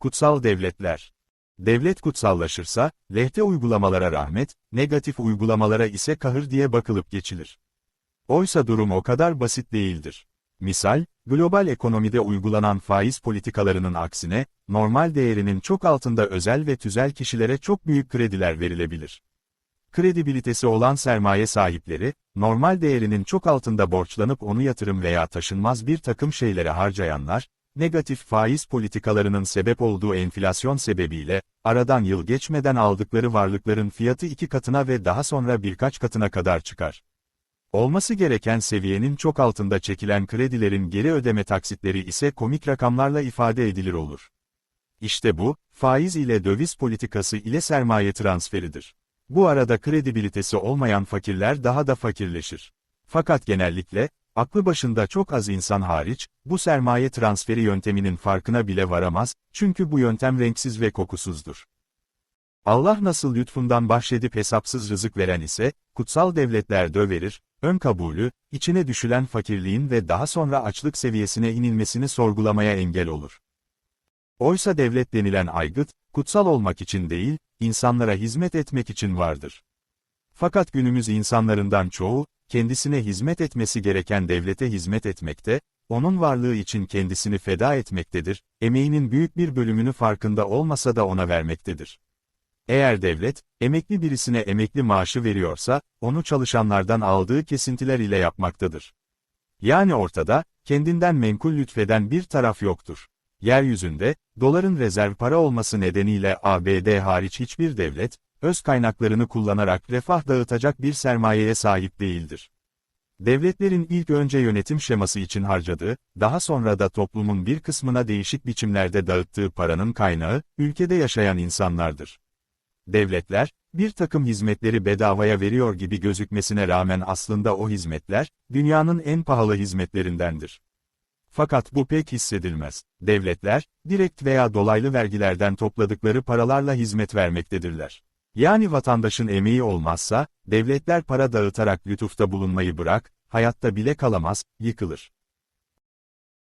Kutsal devletler. Devlet kutsallaşırsa, lehte uygulamalara rahmet, negatif uygulamalara ise kahır diye bakılıp geçilir. Oysa durum o kadar basit değildir. Misal, global ekonomide uygulanan faiz politikalarının aksine, normal değerinin çok altında özel ve tüzel kişilere çok büyük krediler verilebilir. Kredibilitesi olan sermaye sahipleri, normal değerinin çok altında borçlanıp onu yatırım veya taşınmaz bir takım şeylere harcayanlar, negatif faiz politikalarının sebep olduğu enflasyon sebebiyle, aradan yıl geçmeden aldıkları varlıkların fiyatı iki katına ve daha sonra birkaç katına kadar çıkar. Olması gereken seviyenin çok altında çekilen kredilerin geri ödeme taksitleri ise komik rakamlarla ifade edilir olur. İşte bu, faiz ile döviz politikası ile sermaye transferidir. Bu arada kredibilitesi olmayan fakirler daha da fakirleşir. Fakat genellikle, aklı başında çok az insan hariç, bu sermaye transferi yönteminin farkına bile varamaz, çünkü bu yöntem renksiz ve kokusuzdur. Allah nasıl lütfundan bahşedip hesapsız rızık veren ise, kutsal devletler döverir, ön kabulü, içine düşülen fakirliğin ve daha sonra açlık seviyesine inilmesini sorgulamaya engel olur. Oysa devlet denilen aygıt, kutsal olmak için değil, insanlara hizmet etmek için vardır. Fakat günümüz insanlarından çoğu, kendisine hizmet etmesi gereken devlete hizmet etmekte, onun varlığı için kendisini feda etmektedir, emeğinin büyük bir bölümünü farkında olmasa da ona vermektedir. Eğer devlet, emekli birisine emekli maaşı veriyorsa, onu çalışanlardan aldığı kesintiler ile yapmaktadır. Yani ortada, kendinden menkul lütfeden bir taraf yoktur. Yeryüzünde, doların rezerv para olması nedeniyle ABD hariç hiçbir devlet, öz kaynaklarını kullanarak refah dağıtacak bir sermayeye sahip değildir. Devletlerin ilk önce yönetim şeması için harcadığı, daha sonra da toplumun bir kısmına değişik biçimlerde dağıttığı paranın kaynağı, ülkede yaşayan insanlardır. Devletler, bir takım hizmetleri bedavaya veriyor gibi gözükmesine rağmen aslında o hizmetler, dünyanın en pahalı hizmetlerindendir. Fakat bu pek hissedilmez. Devletler, direkt veya dolaylı vergilerden topladıkları paralarla hizmet vermektedirler. Yani vatandaşın emeği olmazsa, devletler para dağıtarak lütufta bulunmayı bırak, hayatta bile kalamaz, yıkılır.